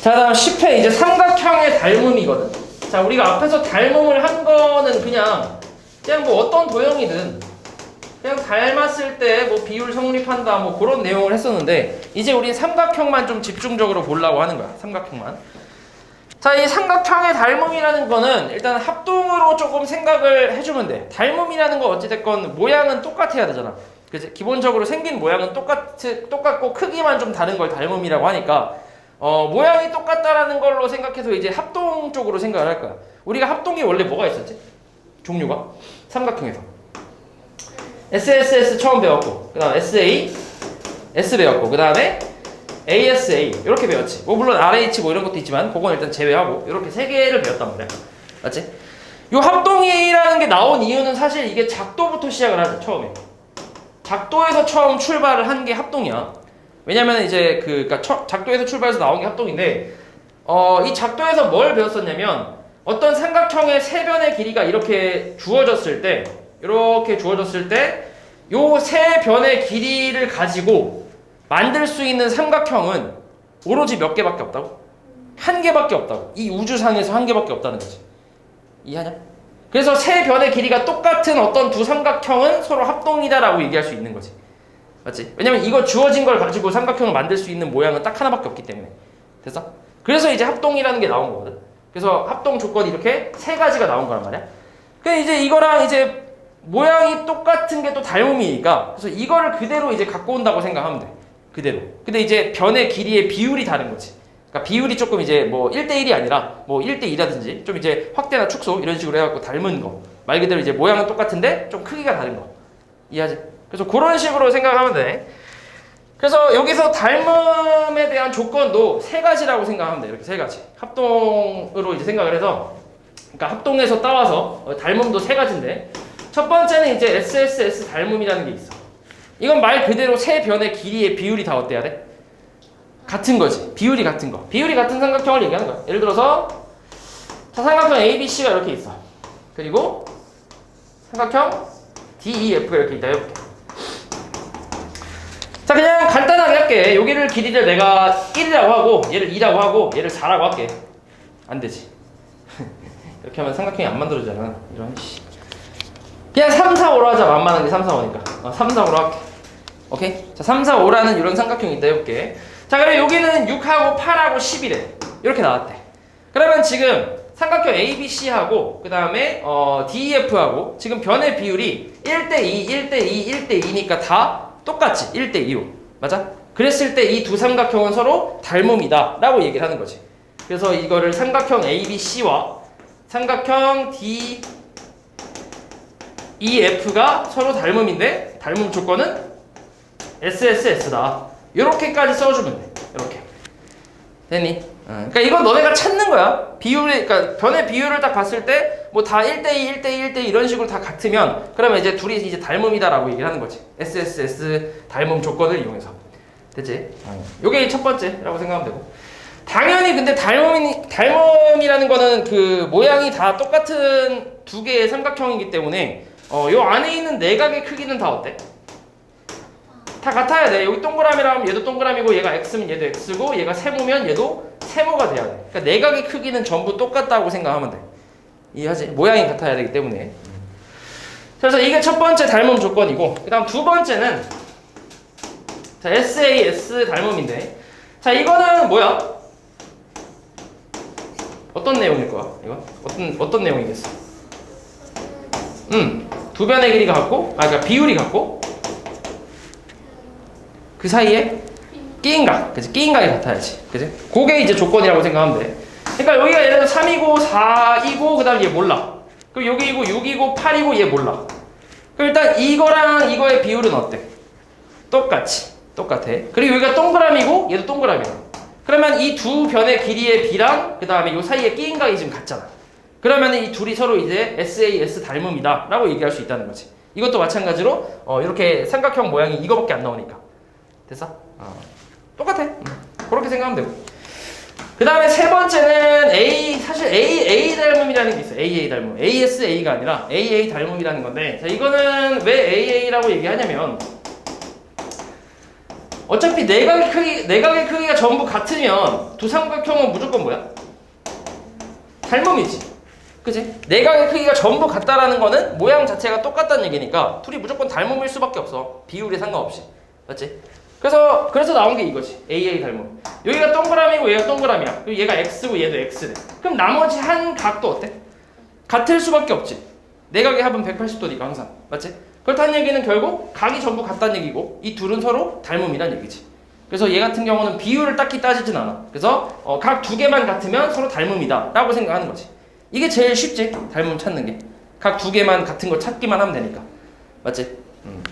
자, 다음 10회 이제 삼각형의 닮음이거든. 자, 우리가 앞에서 닮음을 한 거는 그냥 그냥 뭐 어떤 도형이든 그냥 닮았을 때 뭐 비율 성립한다 뭐 그런 내용을 했었는데 이제 우리 삼각형만 좀 집중적으로 보려고 하는 거야. 삼각형만. 자, 이 삼각형의 닮음이라는 거는 일단 합동으로 조금 생각을 해주면 돼. 닮음이라는 거 어찌됐건 모양은 똑같아야 되잖아. 그치? 기본적으로 생긴 모양은 똑같, 똑같고 크기만 좀 다른 걸 닮음이라고 하니까 어, 모양이 똑같다라는 걸로 생각해서 이제 합동 쪽으로 생각을 할 거야. 우리가 합동이 원래 뭐가 있었지? 종류가? 삼각형에서. SSS 처음 배웠고, 그 다음 SA, S 배웠고, 그 다음에 ASA 이렇게 배웠지. 뭐 물론 RH 뭐 이런 것도 있지만 그건 일단 제외하고 이렇게 세 개를 배웠단 말이야. 맞지? 요 합동이라는 게 나온 이유는 사실 이게 작도부터 시작을 하죠 처음에. 작도에서 처음 출발을 한 게 합동이야. 왜냐면 이제 그 그러니까 처- 작도에서 출발해서 나온 게 합동인데 어, 이 작도에서 뭘 배웠었냐면 어떤 삼각형의 세 변의 길이가 이렇게 주어졌을 때 이렇게 주어졌을 때 요 세 변의 길이를 가지고 만들 수 있는 삼각형은 오로지 몇 개밖에 없다고? 한 개밖에 없다고. 이 우주상에서 한 개밖에 없다는 거지. 이해하냐? 그래서 세 변의 길이가 똑같은 어떤 두 삼각형은 서로 합동이다라고 얘기할 수 있는 거지. 맞지? 왜냐면 이거 주어진 걸 가지고 삼각형을 만들 수 있는 모양은 딱 하나밖에 없기 때문에. 됐어? 그래서 이제 합동이라는 게 나온 거거든. 그래서 합동 조건이 이렇게 세 가지가 나온 거란 말이야. 그 이제 이거랑 이제 모양이 똑같은 게 또 닮음이니까 그래서 이거를 그대로 이제 갖고 온다고 생각하면 돼. 그대로. 근데 이제 변의 길이의 비율이 다른 거지. 그러니까 비율이 조금 이제 뭐 1대1이 아니라 뭐 1대2라든지 좀 이제 확대나 축소 이런 식으로 해갖고 닮은 거. 말 그대로 이제 모양은 똑같은데 좀 크기가 다른 거. 이해하지? 그래서 그런 식으로 생각하면 돼. 그래서 여기서 닮음에 대한 조건도 세 가지라고 생각하면 돼. 이렇게 세 가지. 합동으로 이제 생각을 해서 그러니까 합동에서 따와서 어, 닮음도 세 가지인데 첫 번째는 이제 SSS 닮음이라는 게 있어. 이건 말 그대로 세 변의 길이의 비율이 다 어때야 돼? 같은 거지. 비율이 같은 거. 비율이 같은 삼각형을 얘기하는 거야. 예를 들어서 자 삼각형 ABC가 이렇게 있어. 그리고 삼각형 DEF가 이렇게 있다. 이렇게. 자 그냥 간단하게 할게. 여기를 길이를 내가 1이라고 하고 얘를 2라고 하고 얘를 4라고 할게. 안 되지. 이렇게 하면 삼각형이 안 만들어지잖아. 이런 씨. 그냥 3, 4, 5로 하자. 만만한 게 3, 4, 5니까. 어, 3, 4, 5로 할게. 오케이? 자, 3, 4, 5라는 이런 삼각형이 있다 해볼게. 자, 그럼 여기는 6하고 8하고 10이래. 이렇게 나왔대. 그러면 지금 삼각형 ABC하고 그 다음에 어, DEF하고 지금 변의 비율이 1대2, 1대2, 1대2니까 다 똑같지. 1대2로. 맞아? 그랬을 때 이 두 삼각형은 서로 닮음이다. 라고 얘기를 하는 거지. 그래서 이거를 삼각형 ABC와 삼각형 D EF가 서로 닮음인데 닮음 조건은 SSS다. 이렇게까지 써주면 돼. 이렇게 됐니? 어, 그러니까 이건 너네가 찾는 거야. 비율이 그러니까 변의 비율을 딱 봤을 때 뭐 다 1대2, 1대2, 1대2 이런 식으로 다 같으면 그러면 이제 둘이 이제 닮음이다라고 얘기를 하는 거지. SSS 닮음 조건을 이용해서 됐지? 어. 요게 첫 번째라고 생각하면 되고. 당연히 근데 닮음이 닮음이라는 거는 그 모양이 다 똑같은 두 개의 삼각형이기 때문에 어, 요 안에 있는 내각의 크기는 다 어때? 다 같아야 돼. 여기 동그라미라면 얘도 동그라미고 얘가 x면 얘도 x고 얘가 세모면 얘도 세모가 돼야 돼. 그러니까 내각의 크기는 전부 똑같다고 생각하면 돼. 이해하지? 모양이 같아야 되기 때문에. 그래서 이게 첫 번째 닮음 조건이고 그다음 두 번째는 자 SAS 닮음인데 자 이거는 뭐야? 어떤 내용일 거야? 이거 어떤 어떤 내용이겠어? 음, 두 변의 길이가 같고, 아, 그러니까 비율이 같고, 그 사이에 끼인각, 그지? 끼인각이 같아야지, 그지? 그게 이제 조건이라고 생각하면 돼. 그러니까 여기가 예를 들어 3이고 4이고 그다음 얘 몰라. 그리고 여기이고 6이고 8이고 얘 몰라. 그럼 일단 이거랑 이거의 비율은 어때? 똑같이, 똑같아. 그리고 여기가 동그라미고 얘도 동그라미야. 그러면 이 두 변의 길이의 비랑 그 다음에 요 사이에 끼인 각이 지금 같잖아. 그러면 이 둘이 서로 이제 SAS 닮음이다 라고 얘기할 수 있다는 거지 이것도 마찬가지로 어, 이렇게 삼각형 모양이 이거밖에 안 나오니까 됐어? 어. 똑같아 음. 그렇게 생각하면 되고 그 다음에 세 번째는 A 사실 A A 닮음이라는 게 있어 AA 닮음 ASA가 아니라 AA 닮음이라는 건데 자 이거는 왜 AA라고 얘기하냐면 어차피 내각의 크기 내각의 크기가 전부 같으면 두 삼각형은 무조건 뭐야? 닮음이지. 그지? 내각의 크기가 전부 같다라는 거는 모양 자체가 똑같다는 얘기니까 둘이 무조건 닮음일 수밖에 없어. 비율에 상관없이. 맞지? 그래서 그래서 나온 게 이거지. AA 닮음. 여기가 동그라미고 얘가 동그라미야. 그리고 얘가 X고 얘도 X래. 그럼 나머지 한 각도 어때? 같을 수밖에 없지. 내각의 합은 180도니까 항상. 맞지? 그렇다는 얘기는 결국 각이 전부 같다는 얘기고 이 둘은 서로 닮음이란 얘기지. 그래서 얘 같은 경우는 비율을 딱히 따지진 않아. 그래서 어, 각 두 개만 같으면 서로 닮음이다 라고 생각하는 거지. 이게 제일 쉽지. 닮음 찾는 게. 각 두 개만 같은 걸 찾기만 하면 되니까. 맞지? 음.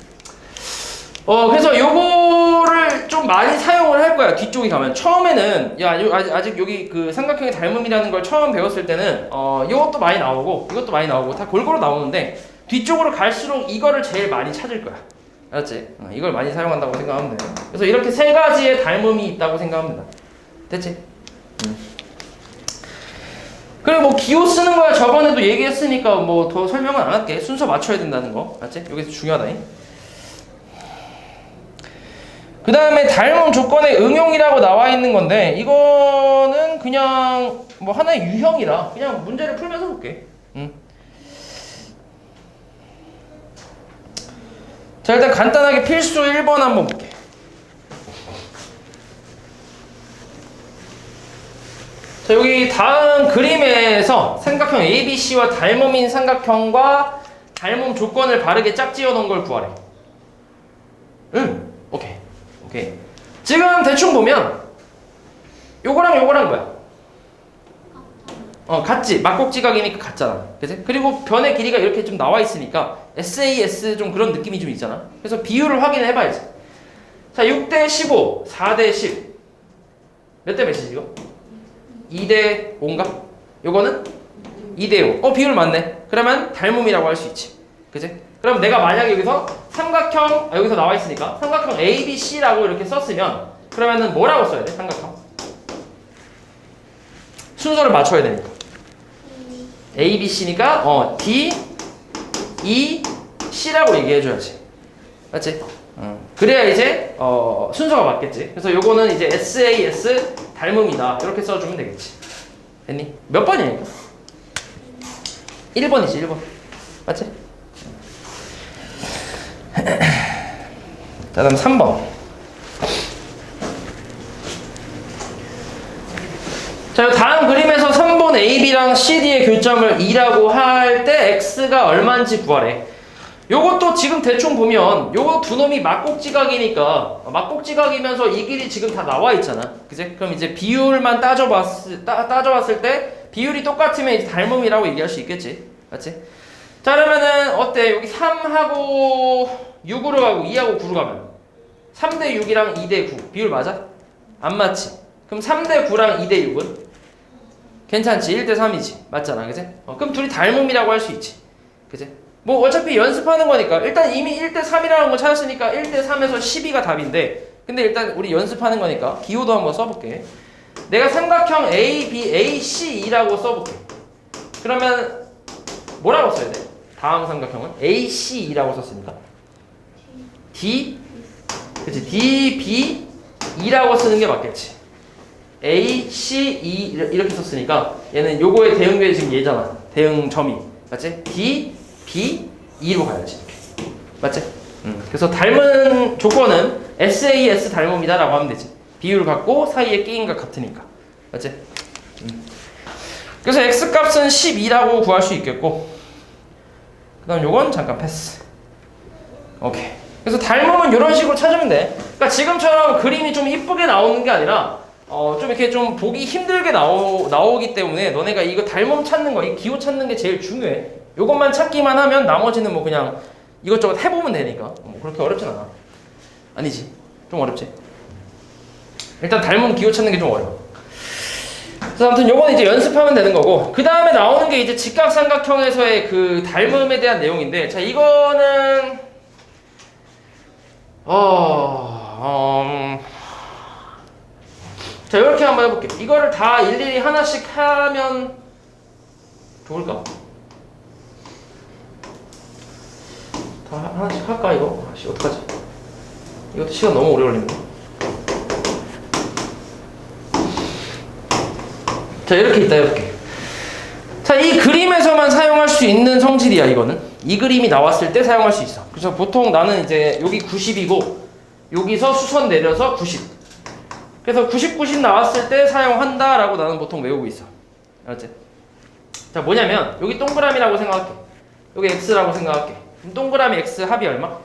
어 그래서 요거를 좀 많이 사용을 할 거야 뒤쪽에 가면 처음에는 야 요- 아직, 아직 여기 그 삼각형의 닮음이라는 걸 처음 배웠을 때는 어 이것도 많이 나오고 이것도 많이 나오고 다 골고루 나오는데 뒤쪽으로 갈수록 이거를 제일 많이 찾을 거야 알았지? 어, 이걸 많이 사용한다고 생각하면 돼 그래서 이렇게 세 가지의 닮음이 있다고 생각하면 된다 됐지? 음. 그리고 뭐 기호 쓰는 거야 저번에도 얘기했으니까 뭐 더 설명은 안 할게 순서 맞춰야 된다는 거 알았지? 여기서 중요하다잉 그 다음에 닮음 조건의 응용이라고 나와 있는 건데 이거는 그냥 뭐 하나의 유형이라 그냥 문제를 풀면서 볼게. 음. 자 일단 간단하게 필수 1번 한번 볼게. 자 여기 다음 그림에서 삼각형 ABC와 닮음인 삼각형과 닮음 조건을 바르게 짝지어 놓은 걸 구하래. 응, 오케이. 오케이. 지금 대충 보면 요거랑 요거랑 뭐야? 어, 같지. 막곡지각이니까 같잖아. 그지? 그리고 변의 길이가 이렇게 좀 나와 있으니까 SAS 좀 그런 느낌이 좀 있잖아. 그래서 비율을 확인해 봐야지. 자, 6대 15, 4대 10. 몇 대 몇이지 이거? 2대 5인가? 요거는 2대 5. 어, 비율 맞네. 그러면 닮음이라고 할 수 있지. 그지? 그럼 내가 만약에 여기서 삼각형 아, 여기서 나와 있으니까 삼각형 ABC라고 이렇게 썼으면 그러면은 뭐라고 써야 돼? 삼각형 순서를 맞춰야 되니까 ABC니까 어 D E C라고 얘기해 줘야지 맞지? 어. 그래야 이제 어 순서가 맞겠지 그래서 요거는 이제 SAS 닮음이다 이렇게 써주면 되겠지 됐니? 몇 번이야 이거? 1번이지 1번 맞지? 자, 다음 3번. 자, 다음 그림에서 3번 AB랑 CD의 교점을 2라고 할 때 X가 얼마인지 구하래. 요것도 지금 대충 보면 요거 두 놈이 막곡지각이니까 막곡지각이면서 이 길이 지금 다 나와 있잖아. 그지? 그럼 이제 비율만 따져봤을, 따, 따져봤을 때 비율이 똑같으면 이제 닮음이라고 얘기할 수 있겠지. 맞지? 자, 그러면은 어때? 여기 3하고 6으로 가고 2하고 9로 가면 3대 6이랑 2대 9 비율 맞아? 안 맞지? 그럼 3대 9랑 2대 6은? 괜찮지? 1대 3이지. 맞잖아. 그지? 어, 그럼 둘이 닮음이라고 할 수 있지. 그지? 뭐 어차피 연습하는 거니까 일단 이미 1대 3이라는 거 찾았으니까 1대 3에서 12가 답인데 근데 일단 우리 연습하는 거니까 기호도 한번 써볼게. 내가 삼각형 A, B, A, C, E라고 써볼게. 그러면 뭐라고 써야 돼? 다음 삼각형은 A, C, E라고 썼으니까. D? 그치. D, B, E라고 쓰는 게 맞겠지 A, C, E 이렇게 썼으니까 얘는 요거의 대응변이 지금 얘잖아 대응점이 맞지? D, B, E로 가야지 맞지? 음. 그래서 닮은 조건은 SAS 닮음이다 라고 하면 되지 비율을 갖고 사이에 끼인과 같으니까 맞지? 음. 그래서 X값은 12라고 구할 수 있겠고 그 다음 요건 잠깐 패스 오케이 그래서 닮음은 이런 식으로 찾으면 돼 그러니까 지금처럼 그림이 좀 이쁘게 나오는 게 아니라 어, 좀 이렇게 좀 보기 힘들게 나오, 나오기 때문에 너네가 이거 닮음 찾는 거, 이 기호 찾는 게 제일 중요해. 요것만 찾기만 하면 나머지는 뭐 그냥 이것저것 해보면 되니까. 뭐 그렇게 어렵진 않아. 아니지. 좀 어렵지. 일단 닮음 기호 찾는 게 좀 어려워. 그래서 아무튼 요건 이제 연습하면 되는 거고 그 다음에 나오는 게 이제 직각삼각형에서의 그 닮음에 대한 내용인데 자 이거는 어... 음... 자 이렇게 한번 해볼게요. 이거를 다 일일이 하나씩 하면 좋을까? 다 하나씩 할까 이거? 아씨 어떡하지? 이것도 시간 너무 오래 걸리네. 자 이렇게 있다 이렇게. 자이 그림에서만 사용할 수 있는 성질이야 이거는. 이 그림이 나왔을 때 사용할 수 있어. 그래서 보통 나는 이제 여기 90이고 여기서 수선 내려서 90. 그래서 90, 90 나왔을 때 사용한다라고 나는 보통 외우고 있어 알았지? 자 뭐냐면 여기 동그라미라고 생각할게 여기 x라고 생각할게 그럼 동그라미 x 합이 얼마?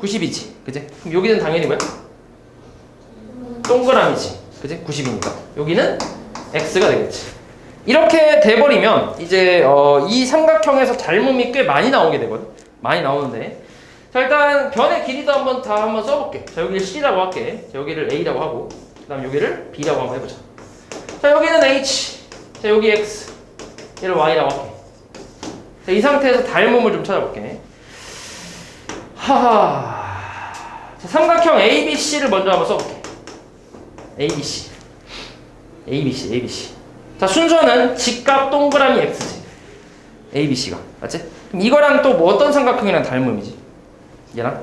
90이지 그지? 그럼 여기는 당연히 뭐야? 동그라미지 그지? 90이니까 여기는 x가 되겠지 이렇게 돼버리면 이제 어, 이 삼각형에서 닮음이 꽤 많이 나오게 되거든 많이 나오는데 자 일단 변의 길이도 한번 다 한번 써볼게. 자 여기를 c라고 할게. 자 여기를 a라고 하고 그 다음 여기를 b라고 한번 해보자. 자 여기는 h. 자 여기 x. 얘를 y라고 할게. 자, 이 상태에서 닮음을 좀 찾아볼게. 하하. 자, 삼각형 ABC를 먼저 한번 써볼게. ABC ABC ABC 자 순서는 직각 동그라미 X지. ABC가. 맞지? 이거랑 또 뭐 어떤 삼각형이랑 닮음이지? 얘랑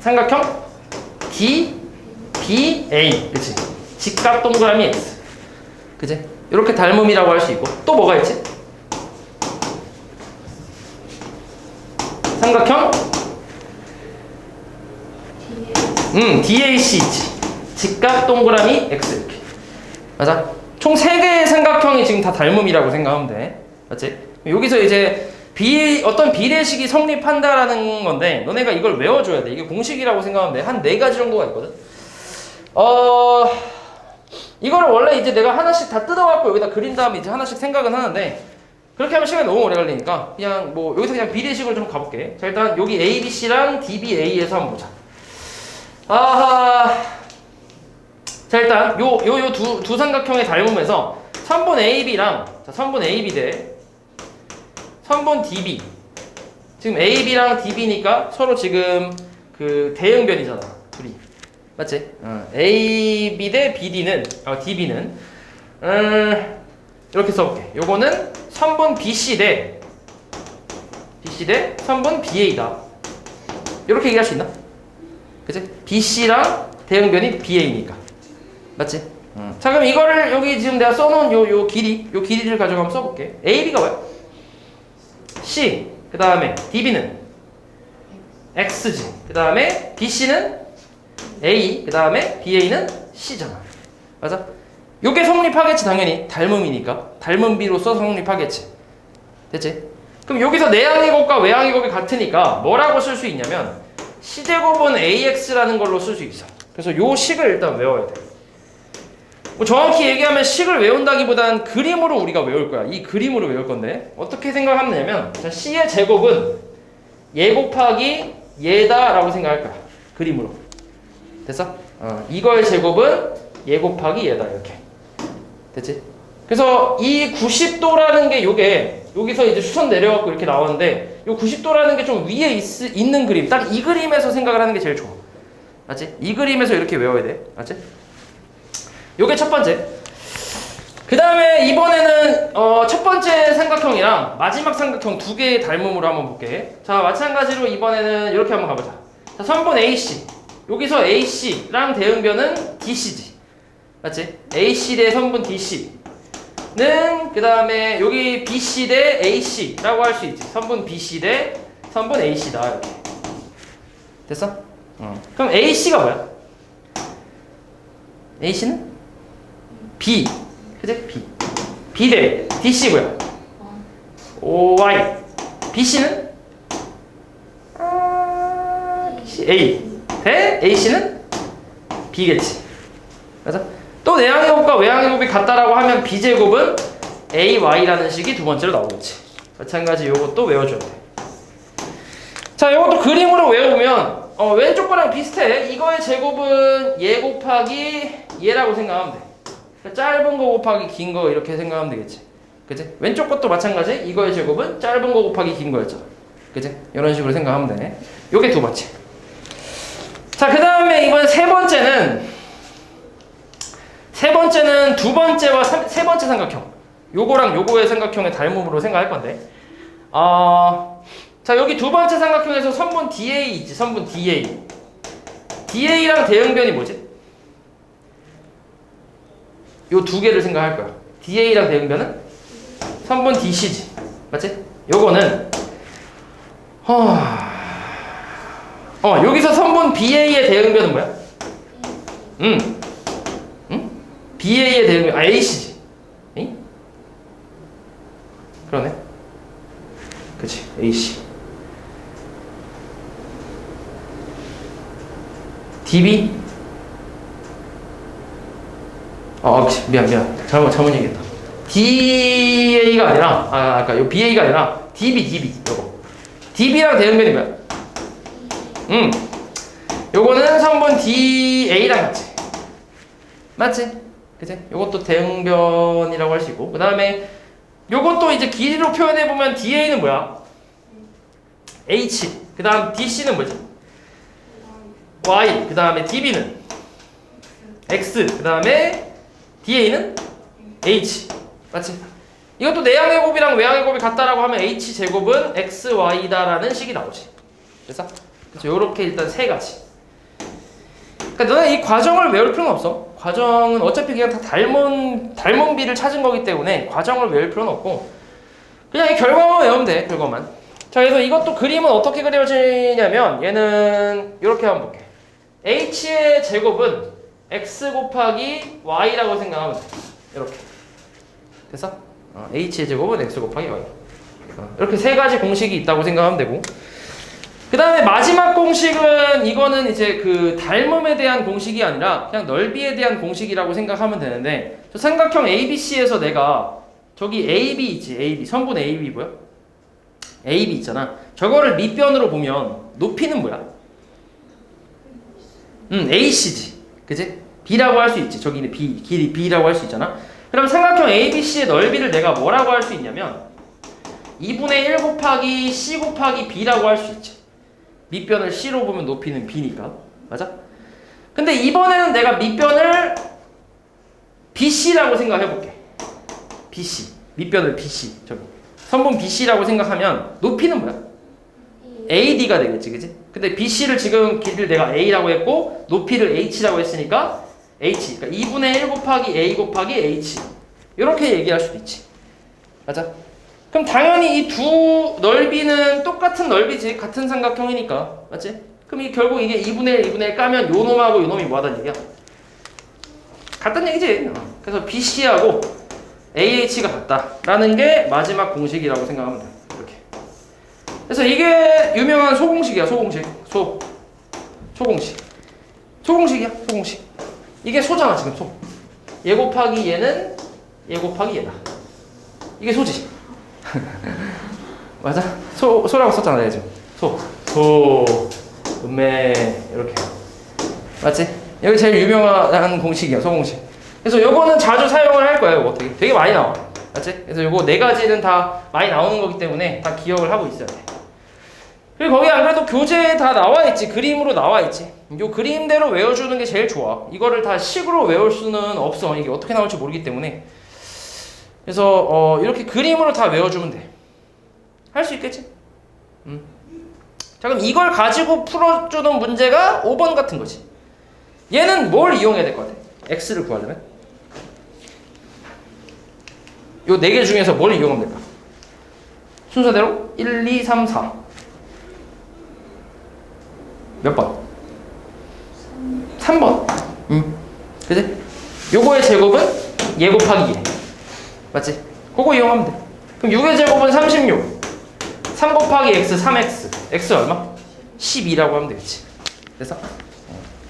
삼각형 DBA 그치? 직각 동그라미 X 그치? 이렇게 닮음이라고 할 수 있고 또 뭐가 있지? 삼각형 음 DAC 있지 직각 동그라미 X 이렇게 맞아? 총 3개의 삼각형이 지금 다 닮음이라고 생각하면 돼 맞지? 여기서 이제 비 어떤 비례식이 성립한다라는 건데 너네가 이걸 외워줘야 돼. 이게 공식이라고 생각하면 돼 한 네 가지 정도가 있거든. 어 이거를 원래 이제 내가 하나씩 다 뜯어갖고 여기다 그린 다음에 이제 하나씩 생각은 하는데 그렇게 하면 시간이 너무 오래 걸리니까 그냥 뭐 여기서 그냥 비례식으로 좀 가볼게. 자 일단 여기 ABC랑 DBA에서 한번 보자. 아하. 자 일단 요 요 요 두두 삼각형의 닮음에서 선분 AB랑 자 선분 AB 대 선분 DB 지금 AB랑 DB니까 서로 지금 그 대응변이잖아 둘이 맞지? 어, AB 대 BD는 어, DB는 음, 이렇게 써볼게 요거는 선분 BC 대 BC 대 선분 BA다 이렇게 얘기할 수 있나? 그치? BC랑 대응변이 BA니까 맞지? 음. 자 그럼 이거를 여기 지금 내가 써놓은 요, 요 길이 요 길이를 한번 써볼게 AB가 뭐야? C 그 다음에 DB는 X지 그 다음에 BC는 A 그 다음에 BA는 C잖아. 맞아? 요게 성립하겠지 당연히. 닮음이니까. 닮음비로서 성립하겠지. 됐지? 그럼 여기서 내항의 곱과 외항의 곱이 같으니까 뭐라고 쓸 수 있냐면 C제곱은 AX라는 걸로 쓸 수 있어. 그래서 요 식을 일단 외워야 돼 뭐 정확히 얘기하면 식을 외운다기보다는 그림으로 우리가 외울 거야. 이 그림으로 외울 건데 어떻게 생각하면 되냐면 자, C의 제곱은 얘 곱하기 얘다라고 생각할 거야. 그림으로. 됐어? 어, 이거의 제곱은 얘 곱하기 얘다 이렇게. 됐지? 그래서 이 90도라는 게 요게 여기서 이제 수선 내려갖고 이렇게 나오는데 요 90도라는 게 좀 위에 있, 있는 그림. 딱 이 그림에서 생각을 하는 게 제일 좋아. 맞지? 이 그림에서 이렇게 외워야 돼. 맞지? 요게 첫 번째. 그 다음에 이번에는 어, 첫 번째 삼각형이랑 마지막 삼각형 두 개의 닮음으로 한번 볼게. 자, 마찬가지로 이번에는 이렇게 한번 가보자. 자, 선분 AC. 여기서 AC랑 대응변은 DC지. 맞지? AC 대 선분 DC는 그 다음에 여기 BC 대 AC라고 할 수 있지. 선분 BC 대 선분 AC다. 이렇게. 됐어? 어. 그럼 AC가 뭐야? AC는? B 그지? B B 대 DC 뭐야? OY BC는 아, BC A 대 AC는 B겠지 맞아? 또 내항의 곱과 외항의 곱이 같다라고 하면 B제곱은 AY라는 식이 두 번째로 나오겠지 마찬가지 요것도 외워줘야 돼 자, 이것도 그림으로 외우면 어, 왼쪽 거랑 비슷해. 이거의 제곱은 얘 곱하기 얘라고 생각하면 돼. 그러니까 짧은 거 곱하기 긴 거 이렇게 생각하면 되겠지. 그치? 왼쪽 것도 마찬가지. 이거의 제곱은 짧은 거 곱하기 긴 거였죠. 그치? 이런 식으로 생각하면 돼. 요게 두 번째. 자, 그 다음에 이번 세 번째는 세 번째는 두 번째와 삼- 세 번째 삼각형. 요거랑 요거의 삼각형의 닮음으로 생각할 건데. 어, 자, 여기 두 번째 삼각형에서 선분 DA 있지. 선분 DA. DA랑 대응변이 뭐지? 요 두 개를 생각할 거야. DA랑 대응변은 선분 DC지. 맞지? 요거는 어, 어 여기서 선분 BA의 대응변은 뭐야? 음. 응? BA의 대응변 아 AC지. 응? 그러네. 그치 AC. DB 어, 그치. 미안, 미안. 잘못, 잘못 얘기했다. DA가 아니라, 아, 아까 요 BA가 아니라, DB, DB, 요거. DB랑 대응변이 뭐야? 음. 요거는 성분 DA랑 같이. 맞지? 그치? 요것도 대응변이라고 할 수 있고. 그 다음에, 요것도 이제 길이로 표현해보면 DA는 뭐야? H. 그 다음 DC는 뭐지? Y. 그 다음에 DB는? X. 그 다음에, DA는 H 맞지? 이것도 내양의 곱이랑 외양의 곱이 같다라고 하면 H 제곱은 X, Y다라는 식이 나오지. 그래서 그래서 이렇게 일단 세 가지. 그러니까 너네 이 과정을 외울 필요는 없어. 과정은 어차피 그냥 다 닮은 닮은 비를 찾은 거기 때문에 과정을 외울 필요는 없고 그냥 이 결과만 외우면 돼. 결과만. 자 그래서 이것도 그림은 어떻게 그려지냐면 얘는 이렇게 한번 볼게. H의 제곱은 x 곱하기 y라고 생각하면 돼. 이렇게. 됐어? 어, h의 제곱은 x 곱하기 y. 어, 이렇게 세 가지 공식이 있다고 생각하면 되고. 그 다음에 마지막 공식은 이거는 이제 그 닮음에 대한 공식이 아니라 그냥 넓이에 대한 공식이라고 생각하면 되는데 저 삼각형 ABC에서 내가 저기 AB 있지 AB 선분 AB 뭐야? AB 있잖아 저거를 밑변으로 보면 높이는 뭐야? 음 AC지 그지? B라고 할 수 있지. 저기는 B, 길이 B라고 할 수 있잖아. 그럼 삼각형 ABC의 넓이를 내가 뭐라고 할 수 있냐면 2분의 1 곱하기 C 곱하기 B라고 할 수 있지. 밑변을 C로 보면 높이는 B니까. 맞아? 근데 이번에는 내가 밑변을 BC라고 생각해 볼게. BC. 밑변을 BC. 저기. 선분 BC라고 생각하면 높이는 뭐야? AD가 되겠지, 그지? 근데 BC를 지금 길이를 내가 A라고 했고 높이를 H라고 했으니까 H. 그러니까 2분의 1 곱하기 A 곱하기 H. 이렇게 얘기할 수도 있지. 맞아? 그럼 당연히 이 두 넓이는 똑같은 넓이지. 같은 삼각형이니까. 맞지? 그럼 이 결국 이게 2분의 1, 2분의 1 까면 요 놈하고 요 놈이 뭐하다는 얘기야? 같다는 얘기지. 어. 그래서 BC하고 AH가 같다라는 게 마지막 공식이라고 생각하면 돼. 그래서 이게 유명한 소공식이야. 소공식. 소. 소공식. 소공식이야. 소공식. 이게 소잖아 지금 소. 얘 곱하기 얘는 얘 곱하기 얘다. 이게 소지. 맞아? 소 소라고 썼잖아 내가 지금. 소. 소. 음매 이렇게. 맞지? 여기 제일 유명한 공식이야 소공식. 그래서 요거는 자주 사용을 할 거예요. 이거 되게 되게 많이 나와. 맞지? 그래서 요거 네 가지는 다 많이 나오는 거기 때문에 다 기억을 하고 있어야 돼. 그리고 거기 안 그래도 교재에 다 나와 있지. 그림으로 나와 있지. 요 그림대로 외워주는 게 제일 좋아. 이거를 다 식으로 외울 수는 없어. 이게 어떻게 나올지 모르기 때문에. 그래서 어, 이렇게 그림으로 다 외워주면 돼 할 수 있겠지? 음. 자 그럼 이걸 가지고 풀어주는 문제가 5번 같은 거지. 얘는 뭘 이용해야 될 것 같아? X를 구하려면? 요 네 개 중에서 뭘 이용하면 될까? 순서대로? 1, 2, 3, 4 몇 번? 3번. 응. 그지? 요거의 제곱은 얘 곱하기 얘. 맞지? 그거 이용하면 돼. 그럼 6의 제곱은 36. 3 곱하기 x 3x. x 얼마? 12라고 하면 되겠지. 그래서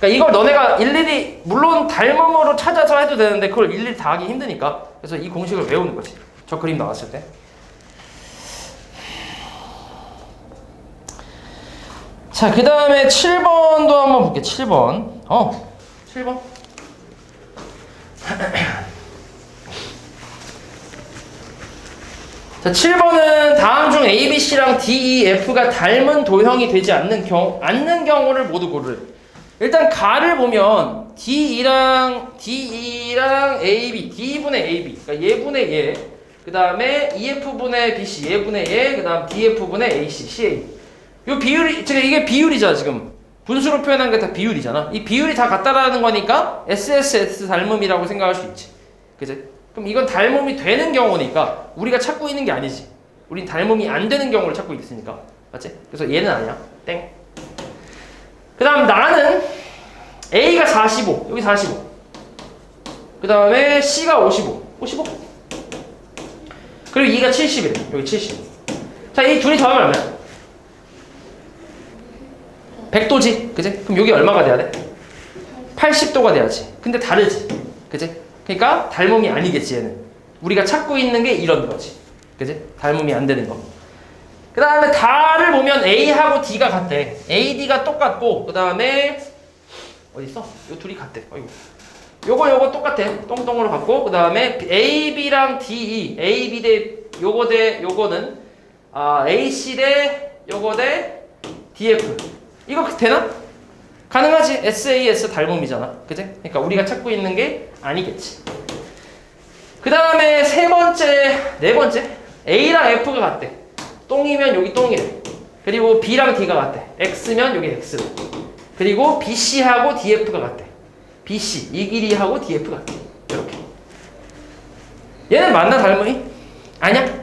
그러니까 이걸 너네가 일일이 물론 닮음으로 찾아서 해도 되는데 그걸 일일이 다 하기 힘드니까 그래서 이 공식을 외우는 거지. 저 그림 나왔을 때. 자, 그 다음에 7번도 한번 볼게. 7번. 어, 7번. 자, 7번은 다음 중 A, B, C랑 D, E, F가 닮은 도형이 되지 않는 경우, 않는 경우를 모두 고르래. 일단 가를 보면 D2랑 D2랑 AB, D분의 AB, 그러니까 얘분의 얘, 그 다음에 EF분의 BC, 얘분의 얘, 그 다음 DF분의 AC, CA. 요 비율이 지금 이게 비율이잖아 지금 분수로 표현한 게 다 비율이잖아 이 비율이 다 같다라는 거니까 SSS 닮음이라고 생각할 수 있지 그지? 그럼 이건 닮음이 되는 경우니까 우리가 찾고 있는 게 아니지. 우린 닮음이 안 되는 경우를 찾고 있으니까. 맞지? 그래서 얘는 아니야. 땡. 그 다음 나는 A가 45. 여기 45. 그 다음에 C가 55. 55. 그리고 2가 70이래. 여기 70. 자, 이 둘이 더하면 얼마야? 100도지. 그지? 그럼 여기 얼마가 돼야 돼? 80도가 돼야지. 근데 다르지. 그지? 그러니까 닮음이 아니겠지, 얘는. 우리가 찾고 있는 게 이런 거지. 그지? 닮음이 안 되는 거. 그 다음에 다를 보면 A하고 D가 같대. A, D가 똑같고, 그 다음에, 어딨어? 요 둘이 같대. 어이구. 요거, 요거 똑같아. 똥똥으로 같고, 그 다음에 A, B랑 D, E. A, B 대, 요거 대, 요거는, 아, A, C 대, 요거 대, D, F. 이거 되나? 가능하지. SAS 닮음이잖아. 그지? 그러니까 우리가 찾고 있는 게 아니겠지. 그 다음에 세 번째, 네 번째. A랑 F가 같대. 똥이면 여기 똥이래. 그리고 B랑 D가 같대. X면 여기 X래. 그리고 BC하고 DF가 같대. BC, 이 길이하고 DF가 같대. 이렇게. 얘는 맞나 닮음이? 아니야?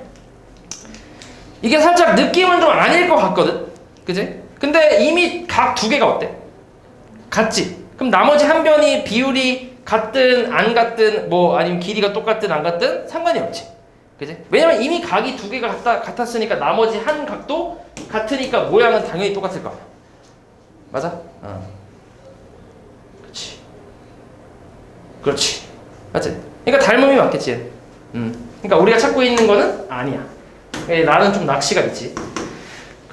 이게 살짝 느낌은 좀 아닐 것 같거든? 그지? 근데 이미 각 두 개가 어때? 같지? 그럼 나머지 한 변이 비율이 같든 안 같든 뭐 아니면 길이가 똑같든 안 같든 상관이 없지. 그지? 왜냐면 이미 각이 두 개가 같다, 같았으니까 나머지 한 각도 같으니까 모양은 당연히 똑같을 거 아니야. 맞아? 어. 그렇지. 그렇지. 맞지? 그러니까 닮음이 맞겠지. 음. 그러니까 우리가 찾고 있는 거는 아니야. 예, 나는 좀 낚시가 있지.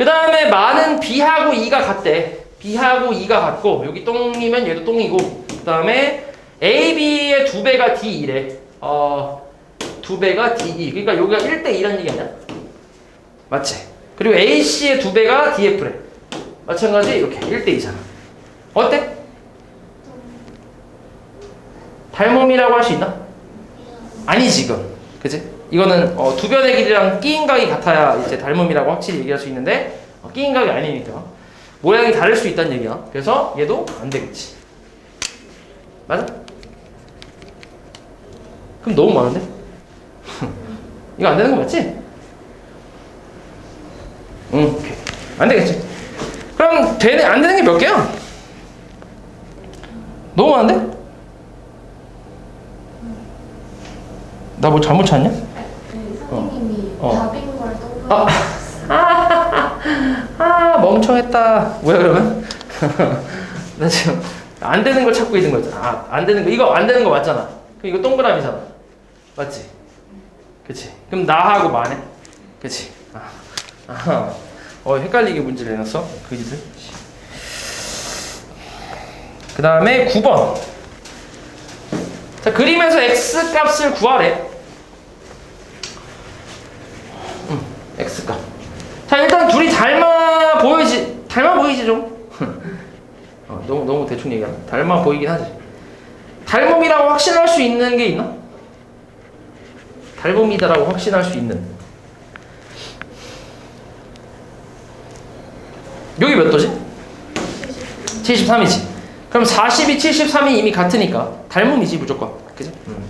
그 다음에 많은 B하고 E가 같대. B하고 E가 같고 여기 똥이면 얘도 똥이고 그 다음에 A, B의 두 배가 D2래. 어, 두 배가 D2. 그러니까 여기가 1대 2라는 얘기 아니야? 맞지? 그리고 A, C의 두 배가 DF래. 마찬가지 이렇게 1대 2잖아. 어때? 닮음이라고 할 수 있나? 아니지 이건. 그지? 이거는 어, 두 변의 길이랑 끼인각이 같아야 이제 닮음이라고 확실히 얘기할 수 있는데 어, 끼인각이 아니니까 모양이 다를 수 있다는 얘기야. 그래서 얘도 안 되겠지. 맞아? 그럼 너무 많은데? 이거 안 되는 거 맞지? 응, 오케이. 안 되겠지. 그럼 되는 안 되는 게 몇 개야? 너무 많은데? 나 뭐 잘못 찾냐? 그 선생님이 어. 답인 걸 떠올려 아. 아 멍청했다. 뭐야 그러면? 나 지금 안 되는 걸 찾고 있는 거잖아. 아, 안 되는 거 이거 안 되는 거 맞잖아. 그럼 이거 동그라미잖아. 맞지? 그치? 그럼 나하고 만해. 그치? 아, 아하. 어 헷갈리게 문제를 내놨어. 그지들. 그 다음에 9번. 자 그림에서 x 값을 구하래. X 값. 자 일단 둘이 닮아 보이지 닮아 보이지 좀. 어, 너무 너무 대충 얘기하네. 닮아 보이긴 하지. 닮음이라고 확신할 수 있는 게 있나? 닮음이다라고 확신할 수 있는. 여기 몇 도지? 73이지. 그럼 40이 73이 이미 같으니까 닮음이지 무조건. 그지? 음.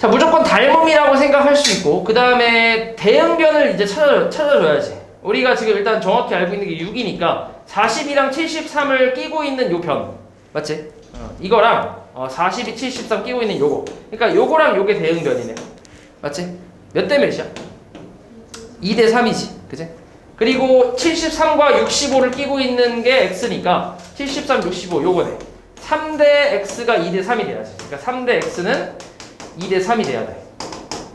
자 무조건 닮음이라고 생각할 수 있고 그 다음에 대응변을 이제 찾아, 찾아줘야지 우리가 지금 일단 정확히 알고 있는 게 6이니까 40이랑 73을 끼고 있는 요 변 맞지? 어, 이거랑 어, 42, 73 끼고 있는 요거 그러니까 요거랑 요게 대응변이네 맞지? 몇 대 몇이야? 2 대 3이지 그지? 그리고 73과 65를 끼고 있는 게 x니까 73, 65 요거네 3대 x가 2 대 3이 돼야지 그러니까 3대 x는 2대 3이 돼야 돼.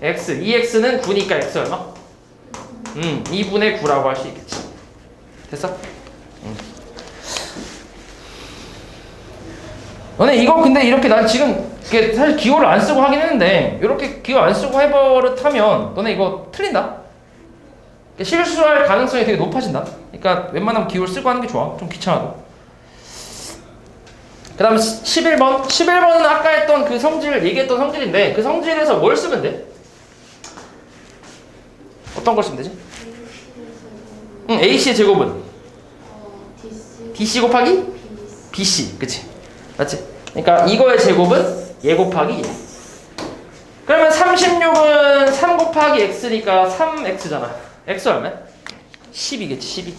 x, 2x는 9니까 x 얼마? 음, 2분의 9라고 할 수 있겠지. 됐어? 음. 너네 이거 근데 이렇게 난 지금 이게 사실 기호를 안 쓰고 하긴 했는데 이렇게 기호 안 쓰고 해버릇하면 너네 이거 틀린다. 실수할 가능성이 되게 높아진다. 그러니까 웬만하면 기호를 쓰고 하는 게 좋아. 좀 귀찮아도. 그 다음 11번 11번은 아까 했던 그 성질 얘기했던 성질인데 그 성질에서 뭘 쓰면 돼? 어떤 걸 쓰면 되지? 응, AC의 제곱은 어, DC, 곱하기 BC 그치? 맞지? 그러니까 이거의 제곱은 얘 곱하기 얘 36은 3 곱하기 x니까 3x잖아. x 얼마? 10이겠지, 12.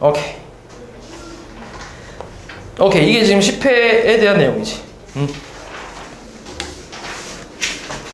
오케이. 오케이, 이게 지금 10회에 대한 내용이지. 음.